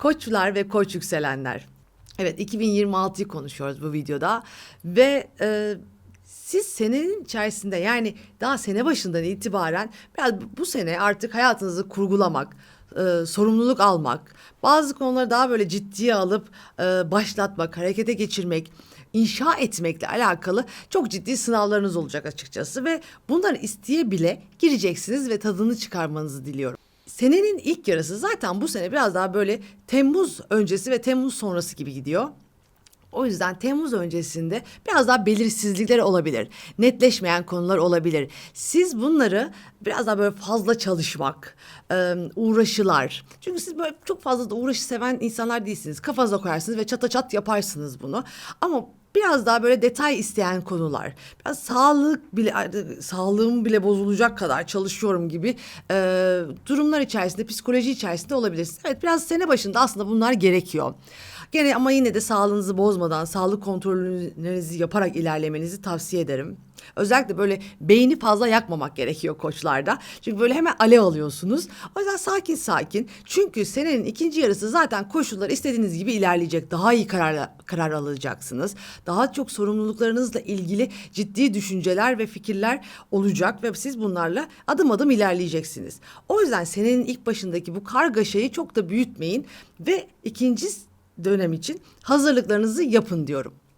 Koçlar ve koç yükselenler. Evet 2026'yı konuşuyoruz bu videoda ve e, siz senenin içerisinde yani daha sene başından itibaren biraz bu sene artık hayatınızı kurgulamak, e, sorumluluk almak, bazı konuları daha böyle ciddiye alıp e, başlatmak, harekete geçirmek, inşa etmekle alakalı çok ciddi sınavlarınız olacak açıkçası ve bunları isteye bile gireceksiniz ve tadını çıkarmanızı diliyorum. Senenin ilk yarısı zaten bu sene biraz daha böyle Temmuz öncesi ve Temmuz sonrası gibi gidiyor. O yüzden Temmuz öncesinde biraz daha belirsizlikler olabilir. Netleşmeyen konular olabilir. Siz bunları biraz daha böyle fazla çalışmak, uğraşılar. Çünkü siz böyle çok fazla da uğraşı seven insanlar değilsiniz. Kafanıza koyarsınız ve çata çat yaparsınız bunu. Ama biraz daha böyle detay isteyen konular. Biraz sağlık bile sağlığım bile bozulacak kadar çalışıyorum gibi e, durumlar içerisinde, psikoloji içerisinde olabilirsiniz. Evet biraz sene başında aslında bunlar gerekiyor. Gene ama yine de sağlığınızı bozmadan sağlık kontrollerinizi yaparak ilerlemenizi tavsiye ederim. Özellikle böyle beyni fazla yakmamak gerekiyor koçlarda. Çünkü böyle hemen alev alıyorsunuz. O yüzden sakin sakin. Çünkü senenin ikinci yarısı zaten koşullar istediğiniz gibi ilerleyecek. Daha iyi karar, karar alacaksınız. Daha çok sorumluluklarınızla ilgili ciddi düşünceler ve fikirler olacak ve siz bunlarla adım adım ilerleyeceksiniz. O yüzden senenin ilk başındaki bu kargaşayı çok da büyütmeyin ve ikinci dönem için hazırlıklarınızı yapın diyorum.